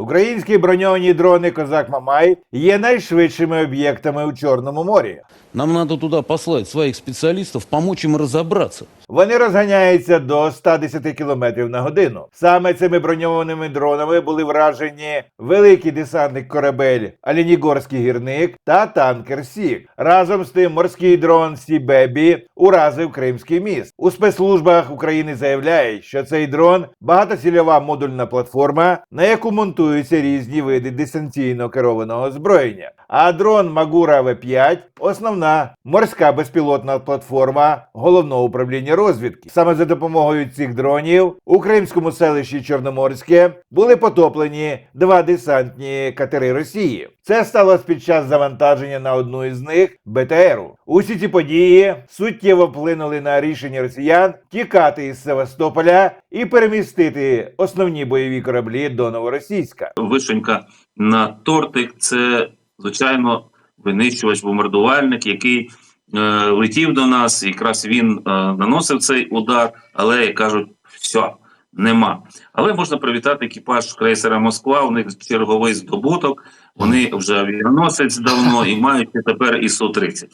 Українські броньовані дрони Козак Мамай є найшвидшими об'єктами у Чорному морі. Нам надо туда послать своих специалистов, помочь им разобраться. Вони розганяються до 110 км на годину. Саме цими броньованими дронами були вражені великий десантник корабель Алінігорський гірник та танкер Сік. Разом з тим морський дрон Сі-Бебі уразив Кримський міст. У спецслужбах України заявляють, що цей дрон багатоцільова модульна платформа, на яку монтуються різні види дистанційно керованого озброєння. А дрон Магура В5 основна морська безпілотна платформа головного управління розвідки. Саме за допомогою цих дронів у кримському селищі Чорноморське були потоплені два десантні катери Росії. Це сталося під час завантаження на одну із них БТРу. Усі ці події суттєво вплинули на рішення росіян тікати із Севастополя і перемістити основні бойові кораблі до Новоросійська. вишенька на тортик це звичайно винищувач бомбардувальник, який е, летів до нас. Якраз він е, наносив цей удар, але кажуть, все. Нема, але можна привітати екіпаж крейсера Москва. У них черговий здобуток. Вони вже авіаносець давно і мають тепер і су 30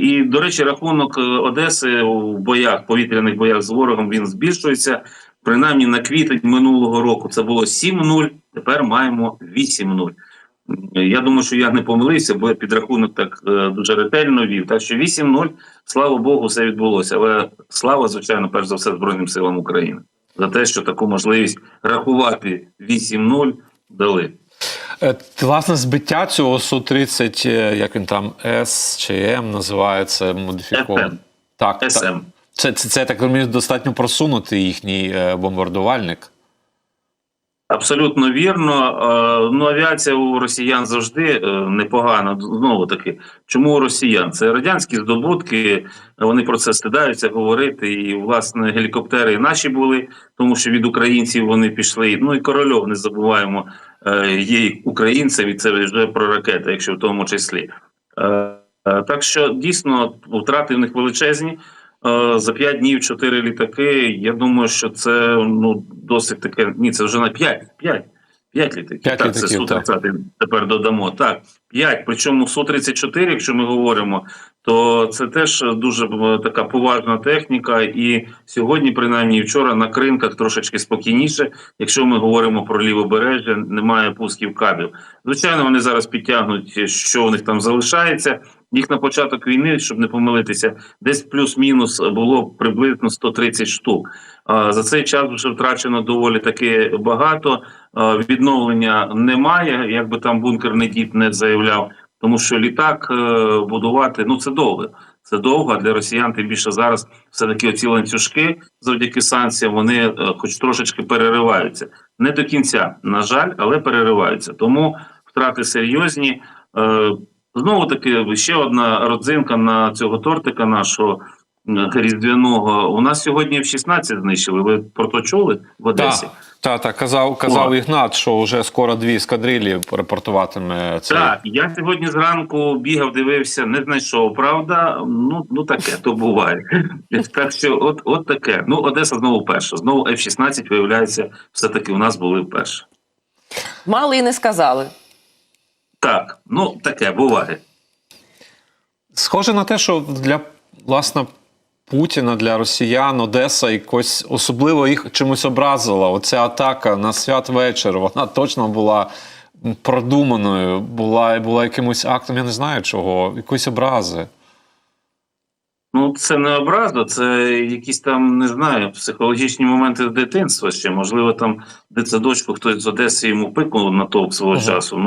І до речі, рахунок е, Одеси в боях, повітряних боях з ворогом він збільшується. Принаймні на квітень минулого року це було 7-0, тепер маємо 8-0. Я думаю, що я не помилився, бо я підрахунок так е, дуже ретельно вів. Так що 8-0, слава Богу, все відбулося. Але слава, звичайно, перш за все Збройним силам України за те, що таку можливість рахувати 8-0 дали. Е, Власне, збиття цього Су-30, е, як він там, С чи М називається модифіковано. FM. Так, так. СМ. Це, це, це, так розумію, достатньо просунутий їхній е, бомбардувальник. Абсолютно вірно. Ну, авіація у росіян завжди непогана. Знову таки, чому у росіян? Це радянські здобутки. Вони про це стидаються говорити. І власне гелікоптери наші були, тому що від українців вони пішли. Ну і корольов не забуваємо. Е, Є й українцем, і це вже про ракети, якщо в тому числі. Е, е, Так що дійсно втрати в них величезні. За 5 днів 4 літаки. Я думаю, що це ну досить таке. Ні, це вже на 5. 5. 5 літаків. П'ять так, це літаків, так. Су-30 тепер додамо. Так, 5. Причому Су-34, якщо ми говоримо, то це теж дуже е, така поважна техніка. І сьогодні, принаймні, вчора на кринках трошечки спокійніше. Якщо ми говоримо про лівобережжя, немає пусків кабів. Звичайно, вони зараз підтягнуть, що у них там залишається. Їх на початок війни, щоб не помилитися, десь плюс-мінус було приблизно 130 штук. За цей час вже втрачено доволі таки багато. Відновлення немає, як би там бункерний дід не заявляв, тому що літак е, будувати ну це довго. Це довго а для росіян. Тим більше зараз все таки оці ланцюжки завдяки санкціям вони е, хоч трошечки перериваються. Не до кінця, на жаль, але перериваються. Тому втрати серйозні. Е, Знову таки, ще одна родзинка на цього тортика нашого різдвяного. У нас сьогодні в 16 знищили. Ви про то чули в Одесі? Так, так, так, казав, казав О. Ігнат, що вже скоро дві ескадрилі репортуватиме цей. Так, я сьогодні зранку бігав, дивився, не знайшов. Правда, ну ну таке то буває. Так що, от, от таке. Ну, Одеса знову перша. Знову F-16, виявляється, все таки у нас були вперше. Мали і не сказали. Так, ну таке буває. Схоже на те, що для власне Путіна, для росіян, Одеса якось особливо їх чимось образила. Оця атака на святвечір, вона точно була продуманою, була, була якимось актом, я не знаю чого, якоїсь образи. Ну, це не образа, це якісь там, не знаю, психологічні моменти дитинства ще. Можливо, там дитсадочку хтось з Одеси йому пикнув на толк свого Ага. часу.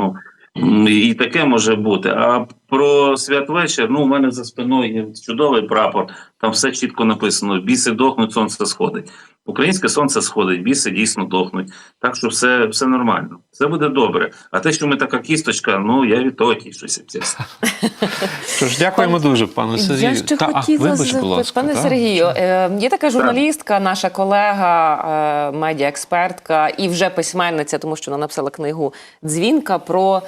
Ну і таке може бути. А про святвечір, ну, у мене за спиною є чудовий прапор, там все чітко написано: біси дохнуть, сонце сходить. Українське сонце сходить, біси дійсно дохнуть. Так що все, все нормально, все буде добре. А те, що ми така кісточка, ну я від того тішуся, чесно. Тож дякуємо дуже, пане Сергію. Я ще Та, хотіла запитати, пане та? Сергію. Е, є така журналістка, наша колега, е, медіаекспертка і вже письменниця, тому що вона написала книгу Дзвінка про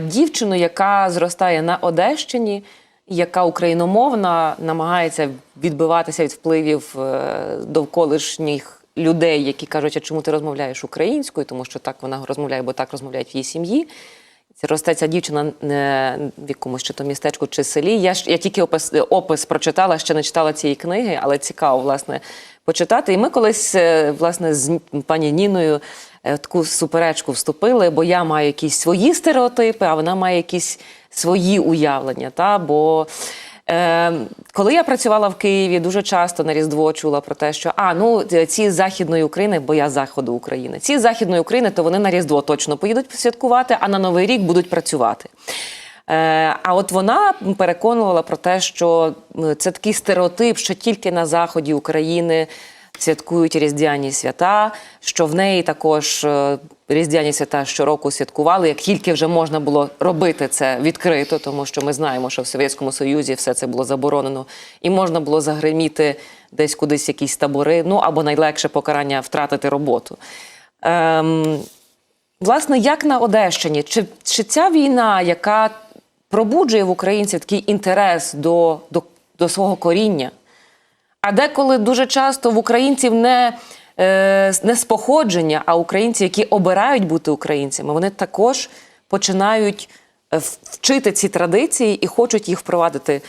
дівчину, яка зростає на Одещині, яка україномовна, намагається відбиватися від впливів е, довколишніх людей, які кажуть, а чому ти розмовляєш українською, тому що так вона розмовляє, бо так розмовляють в її сім'ї. Росте ця дівчина е, в якомусь чи то містечку чи селі. Я я тільки опис, опис прочитала, ще не читала цієї книги, але цікаво власне почитати. І ми колись е, власне з пані Ніною е, таку суперечку вступили, бо я маю якісь свої стереотипи, а вона має якісь свої уявлення. Та? Бо Е, коли я працювала в Києві, дуже часто на Різдво чула про те, що а ну ці з західної України, бо я з заходу України, ці з західної України, то вони на Різдво точно поїдуть святкувати, а на Новий рік будуть працювати. Е, а от вона переконувала про те, що це такий стереотип, що тільки на заході України святкують різдвяні свята, що в неї також е, різдвяні свята щороку святкували, як тільки вже можна було робити це відкрито, тому що ми знаємо, що в Совєтському Союзі все це було заборонено, і можна було загриміти десь кудись якісь табори, ну або найлегше покарання втратити роботу. Ем, Власне, як на Одещині, чи, чи ця війна, яка пробуджує в українців такий інтерес до, до, до свого коріння, а деколи дуже часто в українців не, е, не споходження, а українці, які обирають бути українцями, вони також починають е, вчити ці традиції і хочуть їх впровадити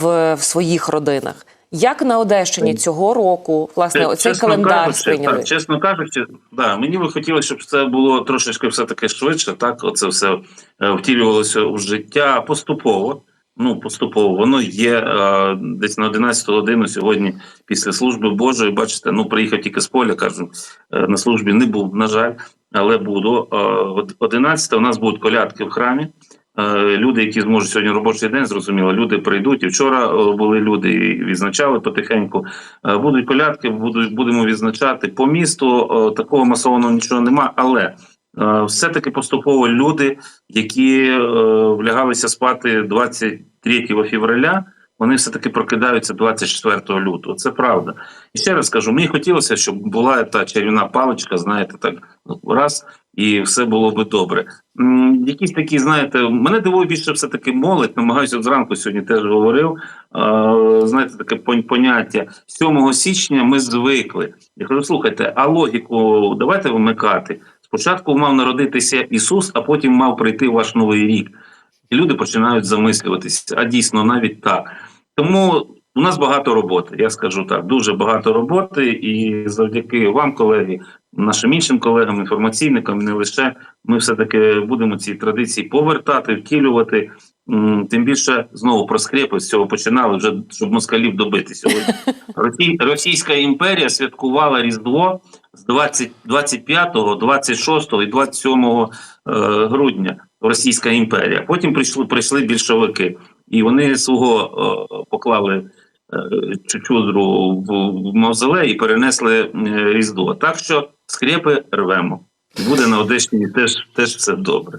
в, в своїх родинах. Як на Одещині цього року, власне, Це, оцей календар кажучи, сприйняли? Так, чесно кажучи, да, мені би хотілося, щоб це було трошечки все таки швидше. Так, оце все е, втілювалося у життя поступово. Ну, поступово воно є е, десь на 11 годину сьогодні після служби Божої. Бачите, ну приїхав тільки з поля, кажу, е, на службі не був, на жаль, але буду. Е, од- 11 у нас будуть колядки в храмі. Е, Люди, які зможуть сьогодні робочий день, зрозуміло, люди прийдуть. І вчора е, були люди і відзначали потихеньку. Е, Будуть колядки, будуть будемо відзначати по місту. Такого масованого нічого нема, але все-таки поступово люди, які е, влягалися спати 23 февраля, вони все таки прокидаються 24 лютого. Це правда. І ще раз кажу, мені хотілося, щоб була та чарівна паличка, знаєте, так ну, раз, і все було би добре. Якісь такі, знаєте, мене дивує більше все таки молодь. Намагаюся зранку сьогодні теж говорив. Е, знаєте, таке поняття 7 січня ми звикли. Я кажу, слухайте, а логіку давайте вимикати. Спочатку мав народитися Ісус, а потім мав прийти ваш новий рік. І люди починають замислюватися, а дійсно навіть так. Тому у нас багато роботи, я скажу так, дуже багато роботи, і завдяки вам, колеги, нашим іншим колегам, інформаційникам, не лише ми все-таки будемо ці традиції повертати, втілювати. Тим більше знову про скрепи з цього починали, вже щоб москалів добити сьогодні. Росій- Російська імперія святкувала Різдво з 20, 25, 26 і 27 е, грудня. Російська імперія. Потім прийшли прийшли більшовики, і вони свого е, поклали е, чучудру в, мавзолей і перенесли різдво. Так що скрепи рвемо. Буде на Одещині теж, теж все добре.